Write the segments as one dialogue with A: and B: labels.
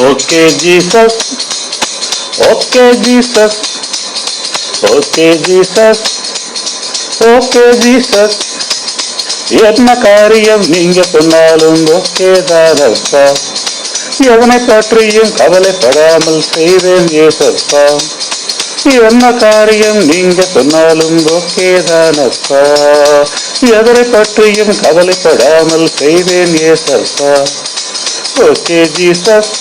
A: Okay Jesus okay Jesus okay Jesus okay Jesus என்ன காரியம் நீங்க சொன்னாலும் ஓகே தானப்பா எவனை பற்றியும் கவலைப்படாமல் செய்வேன் ஏசப்பா. என்ன காரியம் நீங்க சொன்னாலும் ஓகே தானப்பா எதனை பற்றியும் கவலைப்படாமல் செய்வேன் ஏசப்பா. Okay Jesus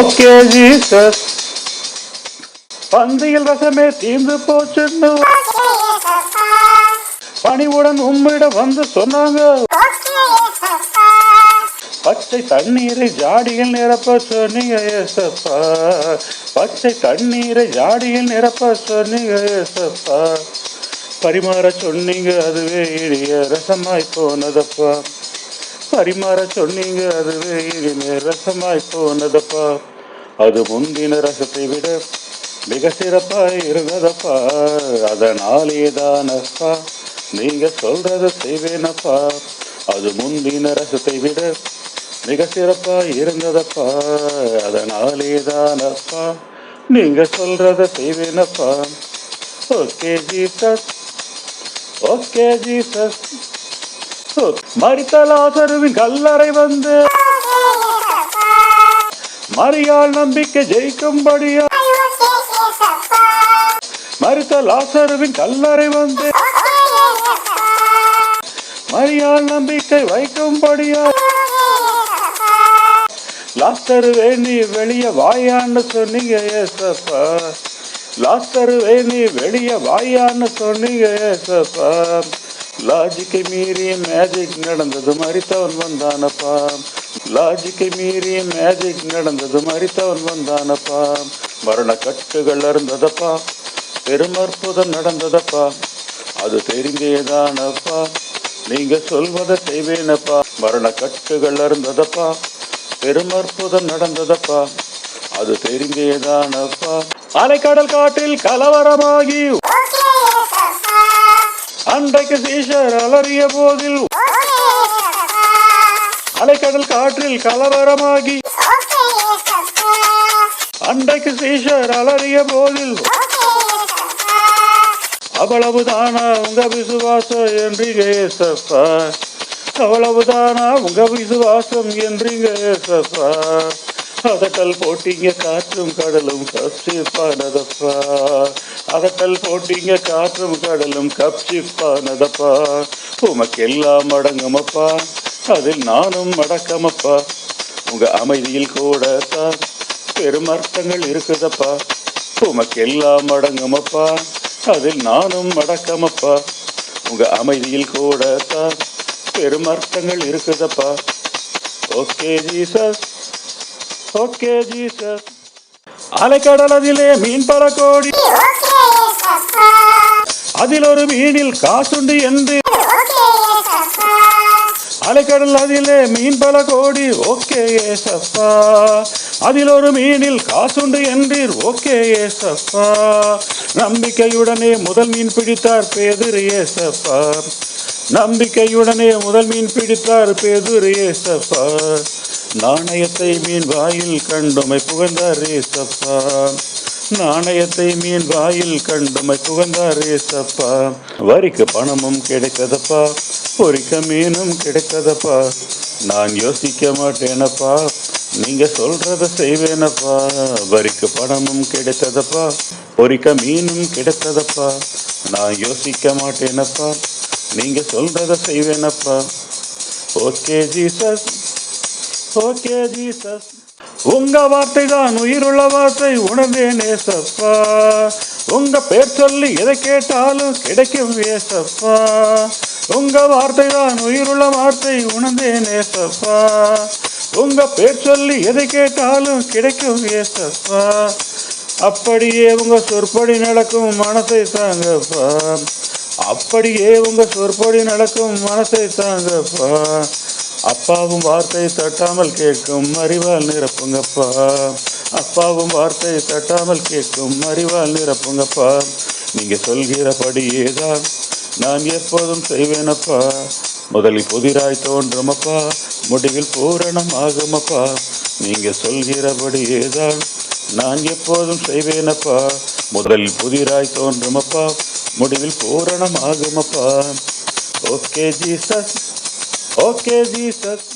A: okay Jesus. பந்தியில் ரசமே தீர்ந்து போச்சுன்னு. பணிவுடன் உம்மிடம் வந்து சொன்னாங்க. பச்சை தண்ணீரை ஜாடியில் நிரப்ப சொன்னீங்க ஏசப்பா. பச்சை தண்ணீரை ஜாடியில் நிரப்ப சொன்னீங்க ஏசப்பா. பரிமாற சொன்னீங்க அதுவே இடிய ரசமாய் போனதப்பா. பரிமாற சொன்னீங்க அதுவே இனிமே ரசமாய் போனதப்பா. அது முந்தின ரசத்தை விட மிக சிறப்பாய் இருந்ததப்பா. அதனாலே தானப்பா நீங்க சொல்றத செய்வேனப்பா. அது முந்தின ரசத்தை விட மிக சிறப்பாய் இருந்ததப்பா. அதனாலே தானப்பா நீங்க சொல்றத செய்வேனப்பா. Okay Jesus. Okay Jesus. மரித்த லாசருவின் கல்லறை வந்து மரியாள் நம்பிக்கை ஜெயிக்கும்படியா மரித்த லாசருவின் கல்லறை வந்து மரியாள் நம்பிக்கை வைக்கும்படியா லாஸ்டர் வேணி வெளிய வாயான்னு சொன்னீங்க ஏசப்பா. லாஸ்டர் வேணி வெளிய வாயான்னு சொன்னீங்க ஏசப்பா. லாஜிக்கை மீறி மேஜிக் நடந்தது மறித்தவன் வந்தானப்பா. லாஜிக்கை மீறி மேஜிக் நடந்தது மறித்தவன் வந்தானப்பா. மரண கட்டுகள் இருந்ததப்பா பெருமற்புதம் நடந்ததப்பா. அது தெரிந்தேதானப்பா. நீங்க சொல்வதை செய்வேனப்பா. மரண கட்டுகள் இருந்ததப்பா பெருமற்புதம் நடந்ததப்பா. அது தெரிந்தேதானப்பா. அலைக்கடல் காட்டில் கலவரமாகி அன்றைக்கு சீஷர் அலறிய போதில் அலைக்கடல் காற்றில் கலவரமாகி அன்றைக்கு சீஷர் அலறிய போதில் அவ்வளவுதானா உங்க விசுவாசம் என்றீங்க ஏசப்பா? அவ்வளவுதானா உங்க விசுவாசம் என்றீங்க ஏசப்பா? அதட்டல் போட்டீங்க காற்றும் கடலும் கப்சிப்பானதப்பா. அதட்டல் போட்டீங்க காற்றும் கடலும் கப்சிப்பானதப்பா. உமக்கெல்லாம் அடங்குமப்பா அதில் நானும் அடக்கமப்பா. உங்க அமைதியில் கூட தான் பெருமர்த்தங்கள் இருக்குதப்பா. உமக்கெல்லாம் அடங்குமப்பா அதில் நானும் அடக்கமப்பா. உங்க அமைதியில் கூட தான் பெருமர்த்தங்கள் இருக்குதப்பா. Okay Jesus. ஓகே ஜீசஸ் அலைக்கடலதிலே மீன் பல கோடி அதில் ஒரு மீனில் காசுண்டு என்று. அலைக்கடல் அதிலே மீன் பல கோடி ஓகே ஏசப்பா அதில் ஒரு மீனில் காசுண்டு என்றீர். ஓகே ஏசப்பா நம்பிக்கையுடனே முதல் மீன் பிடித்தார் பேதுரு ஏசப்பா நம்பிக்கையுடனே முதல் மீன் பிடித்தார் பேதுரு ஏசப்பா நாணயத்தை மீன் வாயில் கண்டுமை புகழ்ந்தார் ஏசப்பா நாணயத்தை மீன் வாயில் கண்டுமை புகழ்ந்தார் ஏசப்பா வரிக்கு பணமும் கிடைத்ததப்பா. பொறிக்க மீனும் கிடைத்ததப்பா. நான் யோசிக்க மாட்டேனப்பா. நீங்க சொல்றத செய்வேனப்பா. வரிக்கு பணமும் கிடைத்ததப்பா. பொறிக்க மீனும் கிடைத்ததப்பா. நான் யோசிக்க மாட்டேனப்பா. நீங்க சொல்றத செய்வேனப்பா. Okay Jesus. ஓகே ஜீசஸ் உங்க வார்த்தை தான் உயிருள்ள வார்த்தை உணர்ந்தேன் ஏசப்பா உங்க பேர் சொல்லி எதை கேட்டாலும் கிடைக்கும் ஏசப்பா உங்க வார்த்தை தான் உயிருள்ள வார்த்தை உணர்ந்தேன் ஏசப்பா உங்க பேர் சொல்லி எதை கேட்டாலும் கிடைக்கும் ஏசப்பா அப்படியே உங்க சொற்படி நடக்கும் மனசை தாங்கப்பா. அப்படியே உங்க சொற்படி நடக்கும் மனசை தாங்கப்பா. அப்பாவும் வார்த்தை தட்டாமல் கேட்கும் அறிவால் நிரப்புங்கப்பா. அப்பாவும் வார்த்தை தட்டாமல் கேட்கும் அறிவால் நிரப்புங்கப்பா. நீங்க சொல்கிறபடியே தான் நான் எப்போதும் செய்வேனப்பா. முதலில் புதிராய் தோன்றுமப்பா. முடிவில் பூரணம் ஆகுமப்பா. நீங்க சொல்கிறபடியேதான் நான் எப்போதும் செய்வேனப்பா. முதலில் புதிராய் தோன்றுமப்பா. முடிவில் பூரணம் ஆகுமப்பா. Okay Jesus. Okay Jesus